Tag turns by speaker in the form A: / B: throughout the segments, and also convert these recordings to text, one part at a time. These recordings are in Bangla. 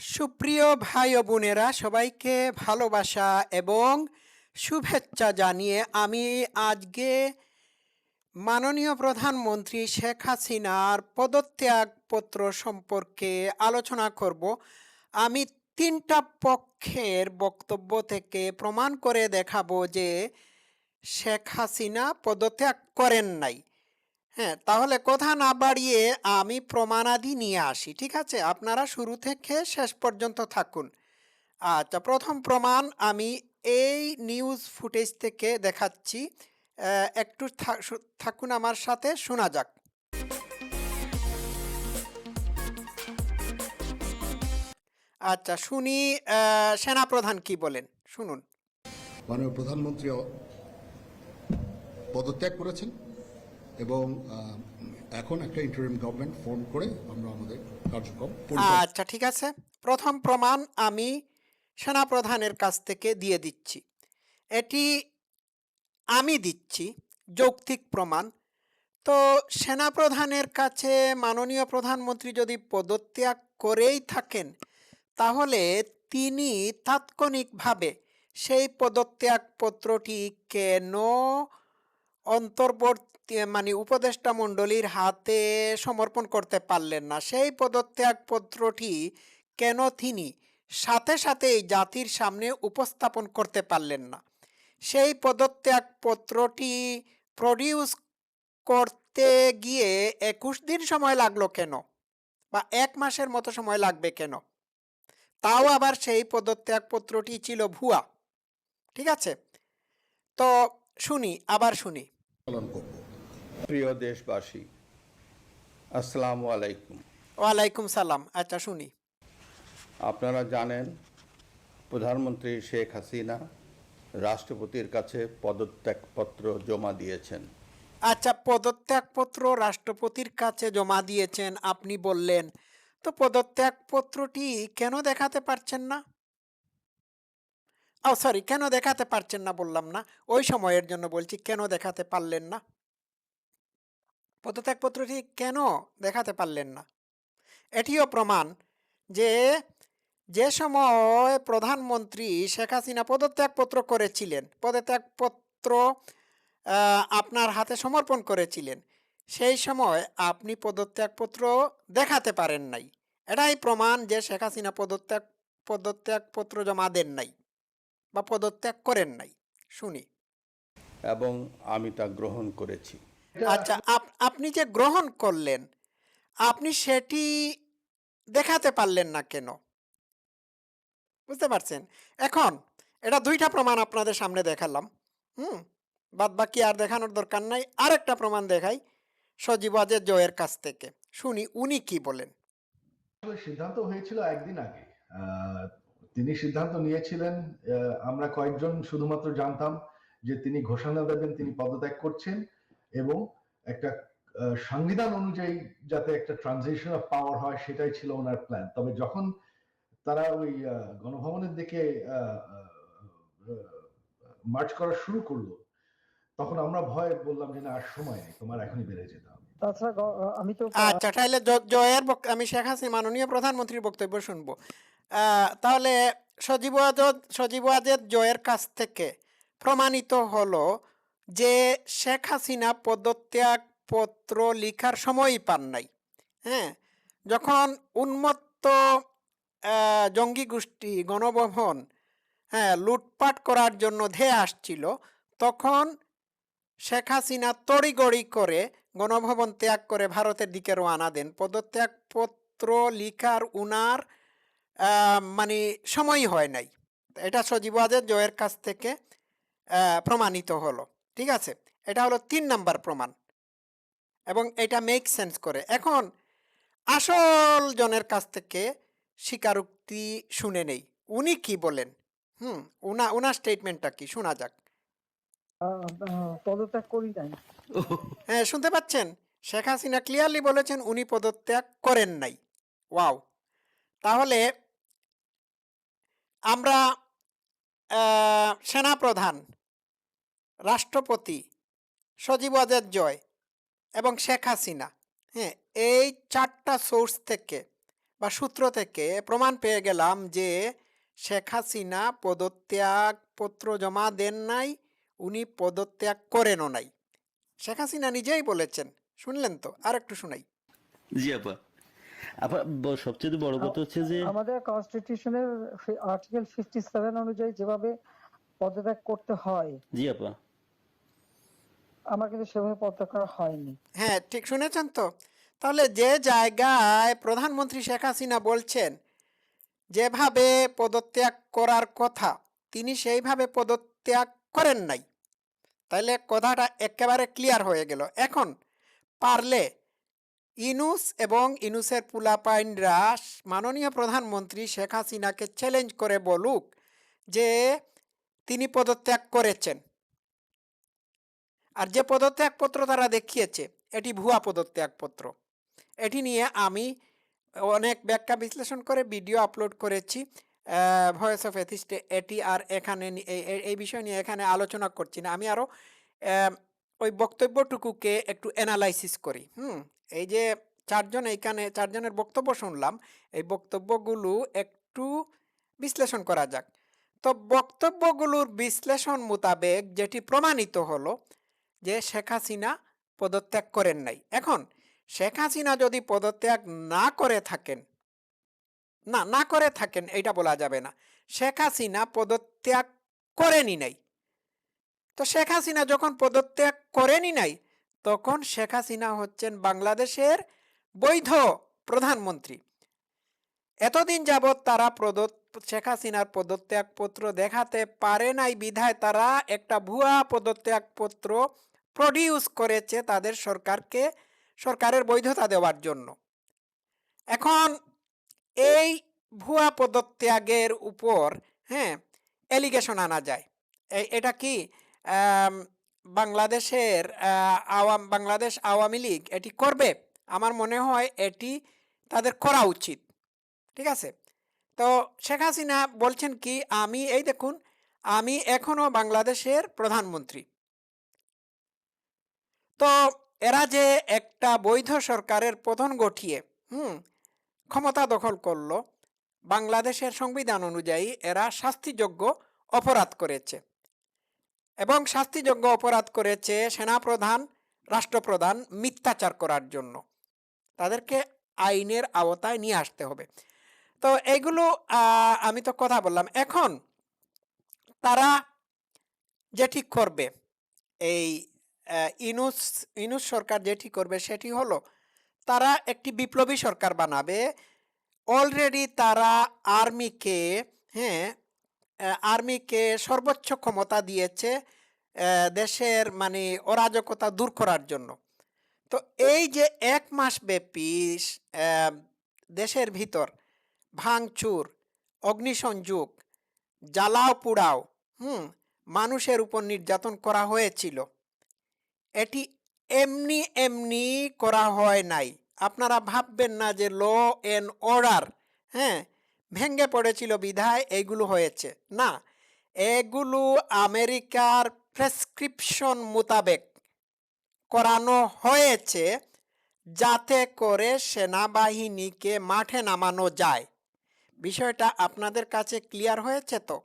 A: সুপ্রিয় ভাই বোনেরা, সবাইকে ভালোবাসা এবং শুভেচ্ছা জানিয়ে আমি আজকে মাননীয় প্রধানমন্ত্রী শেখ হাসিনার পদত্যাগপত্র সম্পর্কে আলোচনা করব। আমি তিনটা পক্ষের বক্তব্য থেকে প্রমাণ করে দেখাবো যে শেখ হাসিনা পদত্যাগ করেন নাই। হ্যাঁ তাহলে কথা না বাড়িয়ে আমি প্রমাণাদি নিয়ে আসি, ঠিক আছে? আপনারা শুরু থেকে শেষ পর্যন্ত থাকুন। আচ্ছা প্রথম প্রমাণ আমি এই নিউজ ফুটেজ থেকে দেখাচ্ছি। একটু থাকুন আমার সাথে, শোনা যাক। আচ্ছা শুনি সেনাপ্রধান কি বলেন? শুনুন।
B: মাননীয় প্রধানমন্ত্রী পদত্যাগ করেছেন? এবং এখন একটা ইন্টারিম গভর্নমেন্ট ফর্ম করে আমরা আমাদের কার্যক্রম
A: আচ্ছা ঠিক আছে। প্রথম প্রমাণ আমি সেনাপ্রধানের কাছ থেকে দিয়ে দিচ্ছি। এটি আমি দিচ্ছি, যৌক্তিক প্রমাণ। তো সেনাপ্রধানের কাছে মাননীয় প্রধানমন্ত্রী যদি পদত্যাগ করেই থাকেন, তাহলে তিনি তাৎক্ষণিকভাবে সেই পদত্যাগ পত্রটি কেন অন্তর্বর্তী মানে উপদেষ্টা মণ্ডলীর হাতে সমর্পণ করতে পারলেন না। সেই পদত্যাগ পত্রটি কেন তিনি সাথে সাথেই জাতির সামনে উপস্থাপন করতে পারলেন না? সেই পদত্যাগ পত্রটি প্রডিউস করতে গিয়ে একুশ দিন সময় লাগল কেন? বা এক মাসের মতো সময় লাগবে কেন? তাও আবার সেই পদত্যাগ পত্রটি ছিল ভুয়া। ঠিক আছে? তো শুনি, আবার শুনি।
C: প্রিয় দেশবাসী আসসালামু আলাইকুম।
A: ওয়ালাইকুম সালাম আচ্ছা শুনি।
C: আপনারা জানেন প্রধানমন্ত্রী শেখ হাসিনা রাষ্ট্রপতির কাছে পদত্যাগপত্র জমা দিয়েছেন।
A: আচ্ছা পদত্যাগপত্র রাষ্ট্রপতির কাছে জমা দিয়েছেন আপনি বললেন। তো পদত্যাগপত্রটি কেন দেখাতে পারছেন না? ও সরি কেন দেখাতে পারছেন না বললাম না। ওই সময়ের জন্য বলছি কেন দেখাতে পারলেন না? পদত্যাগপত্রটি কেন দেখাতে পারলেন না? এটিও প্রমাণ যে যে সময় প্রধানমন্ত্রী শেখ হাসিনা পদত্যাগপত্র করেছিলেন, পদত্যাগপত্র আপনার হাতে সমর্পণ করেছিলেন, সেই সময় আপনি পদত্যাগপত্র দেখাতে পারেন নাই। এটাই প্রমাণ যে শেখ হাসিনা পদত্যাগ, পদত্যাগপত্র জমা দেন নাই বা পদত্যাগ করেন নাই। শুনি।
C: এবং আমি তা গ্রহণ করেছি।
A: আচ্ছা আপনি যে গ্রহণ করলেন, আপনি সেটি দেখাতে পারলেন না কেন? বুঝতে পারছেন? এখন এটা দুইটা প্রমাণ আপনাদের সামনে দেখালাম, হুম? বাদ বাকি আর দেখানোর দরকার নাই। আরেকটা প্রমাণ দেখাই সজীব ওয়াজেদ জয়ের কাছ থেকে। শুনি উনি কি বলেন?
D: সিদ্ধান্ত হয়েছিল একদিন আগে। তিনি সিদ্ধান্ত নিয়েছিলেন আমরা কয়েকজন শুধুমাত্র জানতাম যে তিনি ঘোষণা দেবেন, তিনি পদত্যাগ করছেন। এবং একটা আহ, সংবিধান অনুযায়ী যাতে একটা ট্রানজিশন অফ পাওয়ার হয় সেটাই ছিল ওনার প্ল্যান তবে যখন তারা ওই আহ, গণভবনের দিকে মার্চ করা শুরু করল তখন আমরা ভয় বললাম যে না আর সময় নেই তোমার এখনই বেড়ে যেতে হবে।
E: তাছাড়া আমি তো
A: আচ্ছা তাহলে জয়ের আমি শেখ হাসিনা মাননীয় প্রধানমন্ত্রীর বক্তব্য শুনব। আহ, তাহলে সজীব ওয়াজেদ সজীব ওয়াজেদ জয়ের কাছ থেকে প্রমাণিত হলো যে শেখ হাসিনা পদত্যাগ পত্র লিখার সময়ই পান নাই হ্যাঁ? যখন উন্মত্ত জঙ্গি গোষ্ঠী, গণভবন হ্যাঁ লুটপাট করার জন্য ধেয়ে আসছিল, তখন শেখ হাসিনা তড়িগড়ি করে গণভবন ত্যাগ করে ভারতের দিকে রওনা দেন। পদত্যাগপত্র লিখার উনার মানে সময়ই হয় নাই। এটা সজীবাদের জয়ের কাছ থেকে প্রমাণিত হলো। ঠিক আছে? এটা হলো তিন নাম্বার প্রমাণ। এবং এটা মেক সেন্স করে। এখন আসল জনের কাছ থেকে স্বীকারোক্তি শুনে নেই। উনি কি বলেন? হুম উনা উনার স্টেটমেন্টটা কি? শোনা যাক।
E: পদত্যাগ করি নাই।
A: হ্যাঁ শুনতে পাচ্ছেন? শেখ হাসিনা ক্লিয়ারলি বলেছেন উনি পদত্যাগ করেন নাই। ওয়াও! তাহলে আমরা সেনাপ্রধান রাষ্ট্রপতি সজীব ওয়াজেদ জয় এবং শেখ হাসিনা। হ্যাঁ এই চারটা সোর্স থেকে বা সূত্র থেকে প্রমাণ পেয়ে গেলাম যে শেখ হাসিনা পদত্যাগ পত্র জমা দেন নাই উনি পদত্যাগ করেনও নাই। শেখ হাসিনা নিজেই বলেছেন শুনলেন তো? আর একটু শুনাই।
F: জি আপা। আপা সবচেয়ে বড় কথা হচ্ছে যে
E: আমাদের কনস্টিটিউশনের আর্টিকেল ফিফটি সেভেন অনুযায়ী যেভাবে পদত্যাগ করতে হয়
F: জি আপা।
E: আমার কিন্তু সেভাবে করা হয়নি।
A: হ্যাঁ ঠিক শুনেছেন তো? তাহলে যে জায়গায় প্রধানমন্ত্রী শেখ হাসিনা বলছেন, যেভাবে পদত্যাগ করার কথা, তিনি সেইভাবে পদত্যাগ করেন নাই। তাহলে কথাটা একেবারে ক্লিয়ার হয়ে গেল। এখন পারলে ইনুস এবং ইনুসের পুলাপাইনরা মাননীয় প্রধানমন্ত্রী শেখ হাসিনাকে চ্যালেঞ্জ করে বলুক যে তিনি পদত্যাগ করেছেন। আর যে পদত্যাগপত্র তারা দেখিয়েছে, এটি ভুয়া পদত্যাগপত্র। এটি নিয়ে আমি অনেক ব্যাখ্যা বিশ্লেষণ করে, ভিডিও আপলোড করেছি ভয়েস অফ এথিস্টে এটি আর এখানে এই- বিষয় নিয়ে এখানে আলোচনা করছি না। আমি আরও ওই বক্তব্যটুকুকে একটু অ্যানালাইসিস করি। হুম, এই যে চারজন এইখানে, চারজনের বক্তব্য শুনলাম, এই বক্তব্যগুলো একটু বিশ্লেষণ করা যাক। তো বক্তব্যগুলোর বিশ্লেষণ মোতাবেক যেটি প্রমাণিত হলো যে শেখ হাসিনা পদত্যাগ করেন নাই। এখন শেখ হাসিনা যদি পদত্যাগ না করে থাকেন, না না করে থাকেন এটা বলা যাবে না। শেখ হাসিনা পদত্যাগ করেনি নাই। তো শেখ হাসিনা যখন পদত্যাগ করেনি নাই, তখন শেখ হাসিনা হচ্ছেন বাংলাদেশের বৈধ প্রধানমন্ত্রী। এতদিন যাবৎ তারা প্রদত্ত, শেখ হাসিনার পদত্যাগপত্র দেখাতে পারে নাই, বিধায় তারা একটা ভুয়া পদত্যাগপত্র প্রডিউস করেছে তাদের সরকারকে, সরকারের বৈধতা দেওয়ার জন্য। এখন এই ভুয়া পদত্যাগের উপর হ্যাঁ এলিগেশন আনা যায়। এটা কি? বাংলাদেশের আওয়াম, বাংলাদেশ আওয়ামী লীগ এটি করবে? আমার মনে হয় এটি তাদের করা উচিত। ঠিক আছে? তো শেখ হাসিনা বলছেন কি, আমি, এই দেখুন, আমি এখনও বাংলাদেশের প্রধানমন্ত্রী। তো এরা যে একটা বৈধ সরকারের প্রধান গঠিয়ে হুম ক্ষমতা দখল করল বাংলাদেশের সংবিধান অনুযায়ী এরা শাস্তিযোগ্য অপরাধ করেছে। এবং শাস্তিযোগ্য অপরাধ করেছে সেনাপ্রধান রাষ্ট্রপ্রধান মিথ্যাচার করার জন্য। তাদেরকে আইনের আওতায় নিয়ে আসতে হবে। তো এইগুলো আহ, আমি তো কথা বললাম। এখন তারা যে ঠিক করবে এই ইনুস ইনুস সরকার যেটি করবে সেটি হলো তারা একটি বিপ্লবী সরকার বানাবে। অলরেডি তারা আর্মিকে হ্যাঁ আর্মিকে সর্বোচ্চ ক্ষমতা দিয়েছে দেশের মানে অরাজকতা দূর করার জন্য। তো এই যে এক মাস ব্যাপী দেশের ভিতর ভাঙচুর অগ্নিসংযোগ জ্বালাও পোড়াও হুম, মানুষের উপর নির্যাতন করা হয়েছিল। এটি এমনি এমনি করা হয় নাই। আপনারা ভাববেন না যে ল অ্যান্ড অর্ডার হ্যাঁ? ভেঙে পড়েছিল বিধায় এগুলো হয়েছে। না, এগুলো আমেরিকার প্রেসক্রিপশন মোতাবেক করানো হয়েছে যাতে করে সেনাবাহিনীকে মাঠে নামানো যায়। বিষয়টা আপনাদের কাছে ক্লিয়ার হয়েছে তো?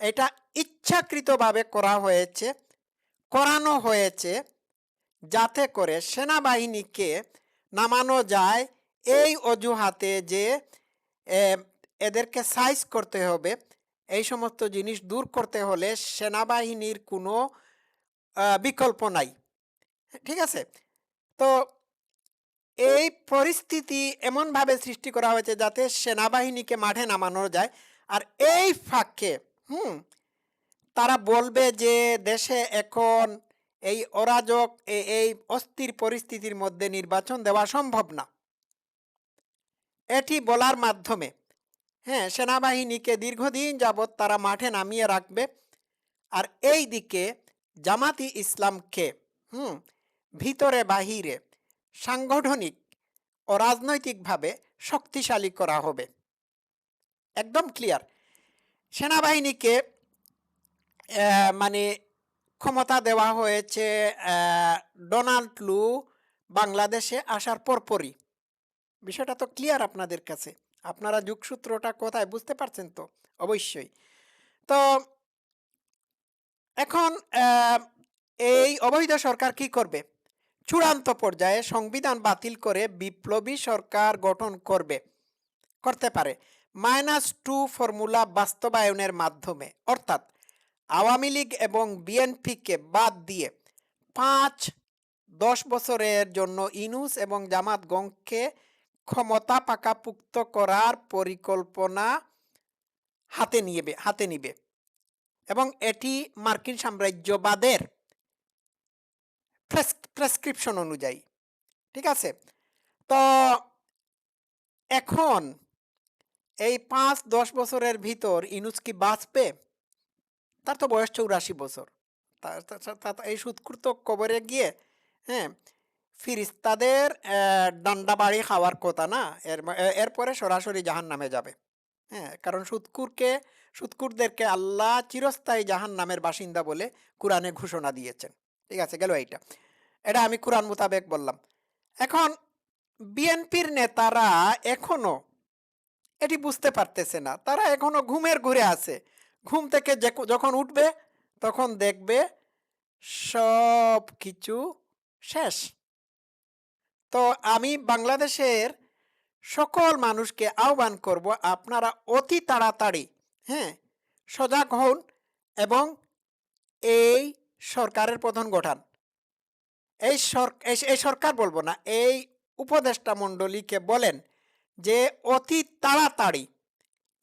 A: এটা ইচ্ছাকৃতভাবে করা হয়েছে। করানো হয়েছে যাতে করে সেনাবাহিনীকে নামানো যায়। এই অজুহাতে যে এদেরকে সাইজ করতে হবে, এই সমস্ত জিনিস দূর করতে হলে সেনাবাহিনীর কোনো বিকল্প নাই। ঠিক আছে? তো এই পরিস্থিতি এমনভাবে সৃষ্টি করা হয়েছে যাতে সেনাবাহিনীকে মাঠে নামানো যায়। আর এই ফাঁকে, হুম তারা বলবে যে দেশে এখন এই অরাজক এই অস্থির পরিস্থিতির মধ্যে নির্বাচন দেওয়া সম্ভব না। এটি বলার মাধ্যমে হ্যাঁ সেনাবাহিনীকে দীর্ঘদিন যাবৎ তারা মাঠে নামিয়ে রাখবে আর এই দিকে জামাতি ইসলামকে, হুম, ভিতরে বাহিরে সাংগঠনিক ও রাজনৈতিকভাবে শক্তিশালী করা হবে। একদম ক্লিয়ার সেনাবাহিনীকে মানে ক্ষমতা দেওয়া হয়েছে ডোনাল্ড লু বাংলাদেশে আসার পরপরই। বিষয়টা তো ক্লিয়ার আপনাদের কাছে। আপনারা যুগসূত্রটা কোথায় বুঝতে পারছেন তো? অবশ্যই। তো এখন এই অবৈধ সরকার কি করবে? চূড়ান্ত পর্যায়ে সংবিধান বাতিল করে বিপ্লবী সরকার গঠন করবে। করতে পারে। মাইনাস টু ফর্মুলা বাস্তবায়নের মাধ্যমে। অর্থাৎ আওয়ামী লীগ এবং বিএনপিকে বাদ দিয়ে পাঁচ, দশ বছরের জন্য ইনুস এবং জামাত গংকে ক্ষমতা পাকাপুক্ত করার পরিকল্পনা হাতে নিবে হাতে নিবে। এবং এটি মার্কিন সাম্রাজ্যবাদের প্রেসক্রিপশন অনুযায়ী। ঠিক আছে? তো এখন এই পাঁচ, দশ বছরের ভিতর ইনুস কি বাঁচবে? তার তো বয়স চৌরাশি বছর। তা- তা- তা- এই কবরে গিয়ে হ্যাঁ ফিরিস্তাদের আহ, ডান্ডা বাড়ি খাওয়ার কথা না? এর এরপরে সরাসরি জাহান নামে যাবে। হ্যাঁ কারণ সুৎকুরকে সুৎকুরদেরকে আল্লাহ চিরস্থায়ী জাহান নামের বাসিন্দা বলে কোরআনে ঘোষণা দিয়েছেন। ঠিক আছে গেল এইটা। এটা আমি কোরআন মোতাবেক বললাম। এখন বিএনপির নেতারা এখনও এটি বুঝতে পারতেছে না। তারা এখনও ঘুমের ঘুরে আছে। ঘুম থেকে যখন উঠবে, তখন দেখবে সব কিছু শেষ। তো আমি বাংলাদেশের সকল মানুষকে আহ্বান করব, আপনারা অতি তাড়াতাড়ি হ্যাঁ সজাগ হন এবং এই সরকারের প্রধান গঠান। এই- এই সরকার বলব না, এই উপদেষ্টা মণ্ডলীকে বলেন যে অতি তাড়াতাড়ি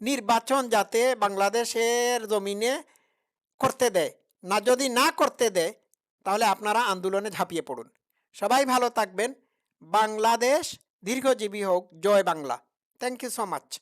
A: নির্বাচন যাতে বাংলাদেশের জমিনে করতে দেয়। না, যদি না করতে দেয়, তাহলে আপনারা আন্দোলনে ঝাঁপিয়ে পড়ুন। সবাই ভালো থাকবেন। বাংলাদেশ দীর্ঘজীবী হোক। জয় Bangla. Thank you so much